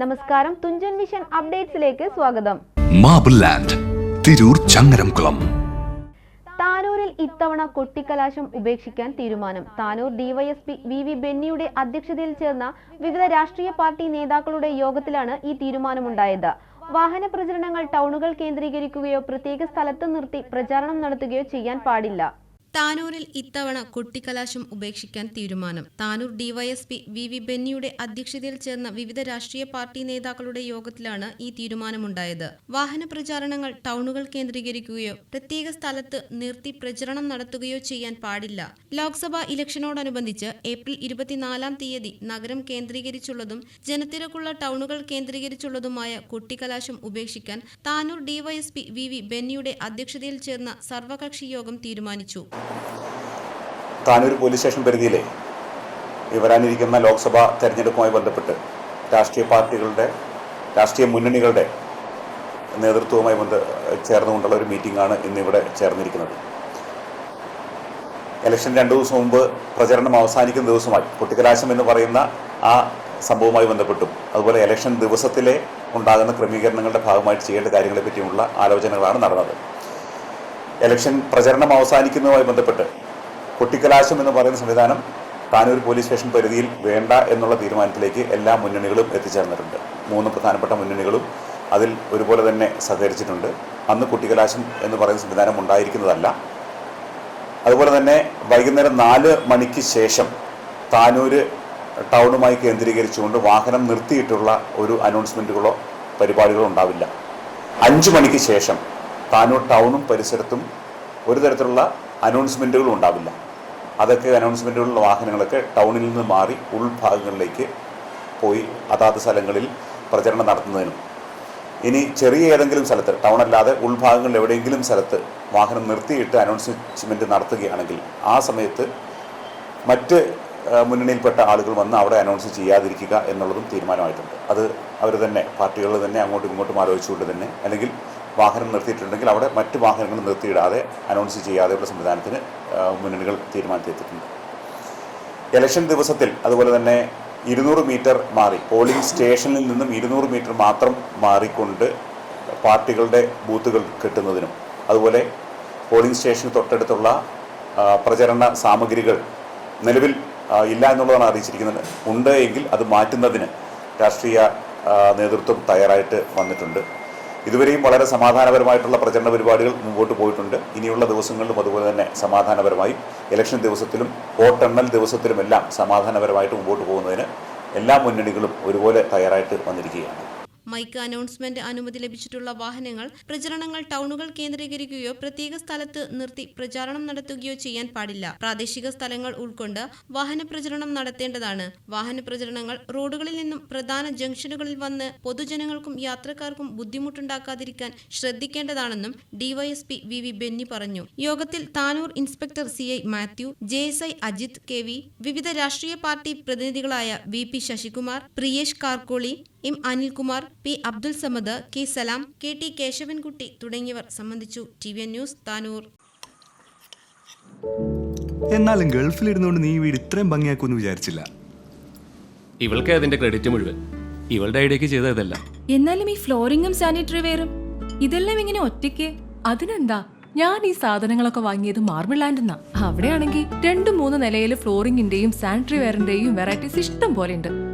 നമസ്കാരം. തുഞ്ചൻ മിഷൻ അപ്ഡേറ്റ്സിലേക്ക് സ്വാഗതം. Marble Land Tirur Changaramkulam. താനൂരിൽ ഇത്തവണ കൊട്ടിക്കലാശം ഉപേക്ഷിക്കാൻ തീരുമാനം. താനൂർ ഡിവൈഎസ്പി വി വി ബെന്നിയുടെ അധ്യക്ഷതയിൽ ചേർന്ന വിവിധ രാഷ്ട്രീയ പാർട്ടി നേതാക്കളുടെ യോഗത്തിലാണ് ഈ തീരുമാനമുണ്ടായത്. വാഹന പ്രചരണങ്ങൾ ടൗണുകൾ കേന്ദ്രീകരിക്കുകയോ പ്രത്യേക സ്ഥലത്ത് നിർത്തി പ്രചാരണം നടത്തുകയോ ചെയ്യാൻ പാടില്ല. താനൂരിൽ ഇത്തവണ കുട്ടിക്കലാശം ഉപേക്ഷിക്കാൻ തീരുമാനം. താനൂർ ഡിവൈഎസ്പി വി വി ബെന്നിയുടെ അധ്യക്ഷതയിൽ ചേർന്ന വിവിധ രാഷ്ട്രീയ പാർട്ടി നേതാക്കളുടെ യോഗത്തിലാണ് ഈ തീരുമാനമുണ്ടായത്. വാഹന പ്രചാരണങ്ങൾ ടൗണുകൾ കേന്ദ്രീകരിക്കുകയോ പ്രത്യേക സ്ഥലത്ത് നിർത്തി പ്രചരണം നടത്തുകയോ ചെയ്യാൻ പാടില്ല. ലോക്സഭാ ഇലക്ഷനോടനുബന്ധിച്ച് ഏപ്രിൽ ഇരുപത്തിനാലാം തീയതി നഗരം കേന്ദ്രീകരിച്ചുള്ളതും ജനത്തിരക്കുള്ള ടൗണുകൾ കേന്ദ്രീകരിച്ചുള്ളതുമായ കുട്ടിക്കലാശം ഉപേക്ഷിക്കാൻ താനൂർ ഡിവൈഎസ്പി വി വി ബെന്നിയുടെ അധ്യക്ഷതയിൽ ചേർന്ന സർവകക്ഷി യോഗം തീരുമാനിച്ചു. താനൂർ പോലീസ് സ്റ്റേഷൻ പരിധിയിലെ വരാനിരിക്കുന്ന ലോക്സഭാ തെരഞ്ഞെടുപ്പുമായി ബന്ധപ്പെട്ട് രാഷ്ട്രീയ പാർട്ടികളുടെ രാഷ്ട്രീയ മുന്നണികളുടെ നേതൃത്വവുമായി ബന്ധ ചേർന്നുകൊണ്ടുള്ള ഒരു മീറ്റിംഗാണ് ഇന്നിവിടെ ചേർന്നിരിക്കുന്നത്. ഇലക്ഷൻ രണ്ടു ദിവസം മുമ്പ് പ്രചരണം അവസാനിക്കുന്ന ദിവസമായി കുട്ടിക്കലാശം എന്ന് പറയുന്ന ആ സംഭവവുമായി ബന്ധപ്പെട്ടും അതുപോലെ ഇലക്ഷൻ ദിവസത്തിലെ ഉണ്ടാകുന്ന ക്രമീകരണങ്ങളുടെ ഭാഗമായിട്ട് ചെയ്യേണ്ട കാര്യങ്ങളെ പറ്റിയുള്ള ആലോചനകളാണ് നടന്നത്. ഇലക്ഷൻ പ്രചരണം അവസാനിക്കുന്നതുമായി ബന്ധപ്പെട്ട് കൊട്ടിക്കലാശം എന്ന് പറയുന്ന സംവിധാനം താനൂർ പോലീസ് സ്റ്റേഷൻ പരിധിയിൽ വേണ്ട എന്നുള്ള തീരുമാനത്തിലേക്ക് എല്ലാ മുന്നണികളും എത്തിച്ചേർന്നിട്ടുണ്ട്. മൂന്ന് പ്രധാനപ്പെട്ട മുന്നണികളും അതിൽ ഒരുപോലെ തന്നെ സഹകരിച്ചിട്ടുണ്ട്. അന്ന് കുട്ടിക്കലാശം എന്ന് പറയുന്ന സംവിധാനം ഉണ്ടായിരിക്കുന്നതല്ല. അതുപോലെ തന്നെ വൈകുന്നേരം നാല് മണിക്ക് ശേഷം താനൂര് ടൗണുമായി കേന്ദ്രീകരിച്ചുകൊണ്ട് വാഹനം നിർത്തിയിട്ടുള്ള ഒരു അനൗൺസ്മെന്റുകളോ പരിപാടികളോ ഉണ്ടാവില്ല. അഞ്ച് മണിക്ക് ശേഷം താനൂർ ടൗണും പരിസരത്തും ഒരു തരത്തിലുള്ള അനൗൺസ്മെന്റുകളും ഉണ്ടാവില്ല. അതൊക്കെ അനൗൺസ്മെന്റുകളുള്ള വാഹനങ്ങളൊക്കെ ടൗണിൽ നിന്ന് മാറി ഉൾഭാഗങ്ങളിലേക്ക് പോയി അതാത് സ്ഥലങ്ങളിൽ പ്രചരണം നടത്തുന്നതിനും. ഇനി ചെറിയ ഏതെങ്കിലും സ്ഥലത്ത് ടൗൺ അല്ലാതെ ഉൾഭാഗങ്ങളിൽ എവിടെയെങ്കിലും സ്ഥലത്ത് വാഹനം നിർത്തിയിട്ട് അനൗൺസ്മെന്റ് നടത്തുകയാണെങ്കിൽ ആ സമയത്ത് മറ്റ് മുന്നണിയിൽപ്പെട്ട ആളുകൾ വന്ന് അവിടെ അനൗൺസ് ചെയ്യാതിരിക്കുക എന്നുള്ളതും തീരുമാനമായിട്ടുണ്ട്. അത് അവർ തന്നെ പാർട്ടികൾ തന്നെ അങ്ങോട്ടും ഇങ്ങോട്ടും ആലോചിച്ചുകൊണ്ട് തന്നെ അല്ലെങ്കിൽ വാഹനം നിർത്തിയിട്ടുണ്ടെങ്കിൽ അവിടെ മറ്റ് വാഹനങ്ങൾ നിർത്തിയിടാതെ അനൗൺസ് ചെയ്യാതെയുള്ള സംവിധാനത്തിന് മുന്നണികൾ തീരുമാനത്തിലെത്തിയിട്ടുണ്ട്. ഇലക്ഷൻ ദിവസത്തിൽ അതുപോലെ തന്നെ ഇരുന്നൂറ് മീറ്റർ മാറി പോളിംഗ് സ്റ്റേഷനിൽ നിന്നും ഇരുന്നൂറ് മീറ്റർ മാത്രം മാറിക്കൊണ്ട് പാർട്ടികളുടെ ബൂത്തുകൾ കെട്ടുന്നതിനും അതുപോലെ പോളിംഗ് സ്റ്റേഷന് തൊട്ടടുത്തുള്ള പ്രചരണ സാമഗ്രികൾ നിലവിൽ ഇല്ല എന്നുള്ളതാണ് അറിയിച്ചിരിക്കുന്നത്. ഉണ്ട് എങ്കിൽ അത് മാറ്റുന്നതിന് രാഷ്ട്രീയ നേതൃത്വം തയ്യാറായിട്ട് വന്നിട്ടുണ്ട്. ഇതുവരെയും വളരെ സമാധാനപരമായിട്ടുള്ള പ്രചരണ പരിപാടികൾ മുമ്പോട്ട് പോയിട്ടുണ്ട്. ഇനിയുള്ള ദിവസങ്ങളിലും അതുപോലെ തന്നെ സമാധാനപരമായി ഇലക്ഷൻ ദിവസത്തിലും വോട്ടെണ്ണൽ ദിവസത്തിലുമെല്ലാം സമാധാനപരമായിട്ട് മുമ്പോട്ട് പോകുന്നതിന് എല്ലാ മുന്നണികളും ഒരുപോലെ തയ്യാറായിട്ട് വന്നിരിക്കുകയാണ്. മൈക്ക് അനൗൺസ്മെന്റ് അനുമതി ലഭിച്ചിട്ടുള്ള വാഹനങ്ങൾ പ്രചരണങ്ങൾ ടൗണുകൾ കേന്ദ്രീകരിക്കുകയോ പ്രത്യേക സ്ഥലത്ത് നിർത്തി പ്രചാരണം നടത്തുകയോ ചെയ്യാൻ പാടില്ല. പ്രാദേശിക സ്ഥലങ്ങൾ ഉൾക്കൊണ്ട് വാഹന പ്രചരണം നടത്തേണ്ടതാണ്. വാഹന പ്രചരണങ്ങൾ റോഡുകളിൽ നിന്നും പ്രധാന ജംഗ്ഷനുകളിൽ വന്ന് പൊതുജനങ്ങൾക്കും യാത്രക്കാർക്കും ബുദ്ധിമുട്ടുണ്ടാക്കാതിരിക്കാൻ ശ്രദ്ധിക്കേണ്ടതാണെന്നും ഡിവൈഎസ്പി വി വി ബെന്നി പറഞ്ഞു. യോഗത്തിൽ Tanur inspector C I Mathew J S I Ajith K V വിവിധ രാഷ്ട്രീയ party പ്രതിനിധികളായ V P Sasikumar Priyesh Karkoli M Anilkumar P Abdul Samad K Salam K T Keshavankutty തുടങ്ങിയവർ സംബന്ധിച്ചു ടി വി ന്യൂസ് താനൂർ. എന്നാലും ഗൾഫിലിരുന്നുകൊണ്ട് നീ വീട് ഇത്രയും ഭംഗിയാക്കുമെന്ന് വിചാരിച്ചില്ല. ഇവൾക്ക് അതിന്റെ ക്രെഡിറ്റ് മുഴുവൻ. ഇവളുടെ ഐഡിയക്ക് ചെയ്തതല്ല എന്നാലും ഈ ഫ്ലോറിംഗും സാനിറ്ററി വെയറും ഇതെല്ലാം ഇങ്ങനെ ഒറ്റയ്ക്ക്? അതിനെന്താ? ഞാൻ ഈ സാധനങ്ങളൊക്കെ വാങ്ങിയത് മാർബിൾ ലാൻഡെന്നാ. അവിടെയാണെങ്കിൽ രണ്ടും മൂന്ന് നിലയിൽ ഫ്ലോറിങ്ങിന്റെയും സാനിറ്ററി വെയറിന്റെയും വെറൈറ്റീസ് ഇഷ്ടം പോലെ ഉണ്ട്.